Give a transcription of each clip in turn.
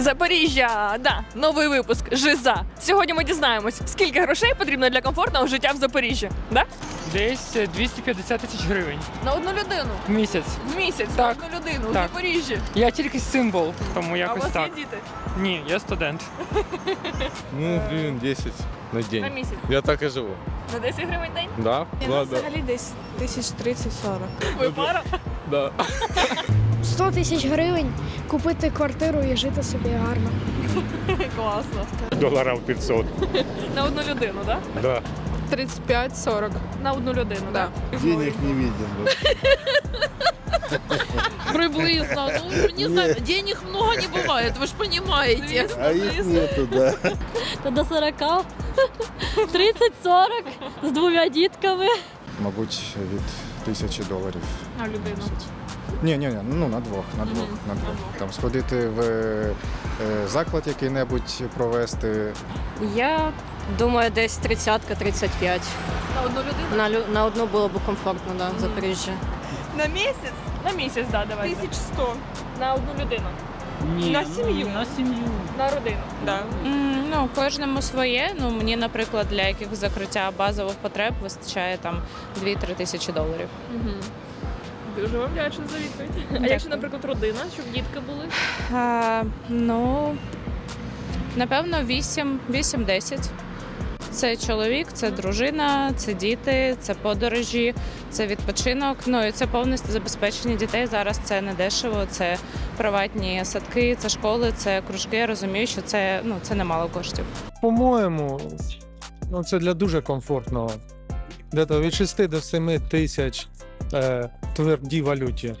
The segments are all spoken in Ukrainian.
Запоріжжя, да, новий випуск Жиза. Сьогодні ми дізнаємось, скільки грошей потрібно для комфортного життя в Запоріжжі. Да? Десь е, 250 тисяч гривень На одну людину в місяць. в місяць, Так. на одну людину в Так. Запоріжжі. Я тільки символ, тому а у якось вас так. є діти Ні, я студент. Ну, гривен 10 на на місяць. Я так и живу. На 10 гривень день. Да? Ну, Ладно. взагалі десь тисяч 30-40. Ви пара. Да. 100 тисяч гривень купити квартиру і жити собі гарно. Класно. Долларов 500. На одну людину, да? Да. 35-40. На одну людину, так. да. Денег не видим. Приблизно. Ну, не знаю, денег много не бывает, вы же понимаете. А их нету, да. Та до 40, 30-40 з двома дітками. Мабуть, від тисячі доларів. На людину. Ні, ні, ні, ну на двох, на двох, на двох. Там сходити в е, заклад який-небудь провести. Я думаю, десь 30-35. На одну людину. На, лю- на одну було б комфортно, да, в Запоріжжі. На місяць На місяць, да, давайте. 1100. На одну людину. Ні, На сім'ю. На сім'ю. На родину. Да. Ну, кожному своє. Ну, мені, наприклад, для яких закриття базових потреб вистачає там 2-3 тисячі доларів. Дуже вам вдячна за відповідь. А якщо, наприклад, родина, щоб дітки були? А, ну, напевно, 8 8-10. Це чоловік, це дружина, це діти, це подорожі, це відпочинок. Ну і це повністю забезпечення дітей. Зараз це не дешево. Це приватні садки, це школи, це кружки. Я розумію, що це ну це немало коштів. По-моєму, ну це для дуже комфортного. Де-то від 6 до 7 тисяч е, твердій валюті.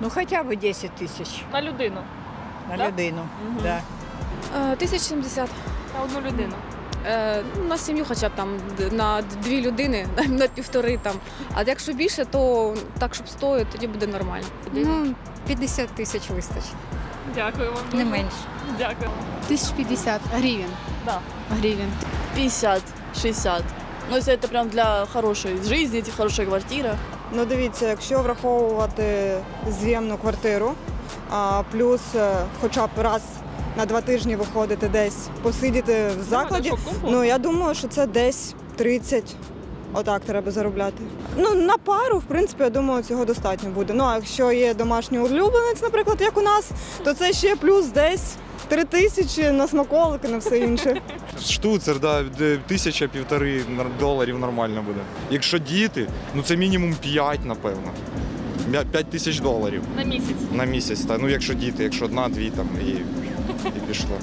Ну хоча б 10 тисяч На людину. на Да? людину. Мгм. Да. 1070 На одну людину. Е, ну, на сім'ю хоча б там д- на дві людини, на півтори там. А якщо більше, то так, щоб стоїть, тоді буде нормально. Ну, 50 тисяч вистачить. Дякую вам. Не дуже. менше. Дякую. 1050 гривень. Да. Гривень. 50, 60. Ну, если это прям для хорошей жизни, хорошая квартира. Ну дивіться, якщо враховувати з'ємну квартиру, а, плюс е, хоча б раз на два тижні виходити десь посидіти в закладі, ну я думаю, що це десь 30. Отак треба заробляти. Ну на пару, в принципі, я думаю, цього достатньо буде. Ну а якщо є домашній улюбленець, наприклад, як у нас, то це ще плюс десь три тисячі на смаколики, на все інше. Штуцер, да, тисяча півтори доларів нормально буде. Якщо діти, ну це мінімум 5, напевно. 5 тисяч доларів На місяць. на місяць. Та, ну якщо діти, якщо одна-дві там і, і пішло.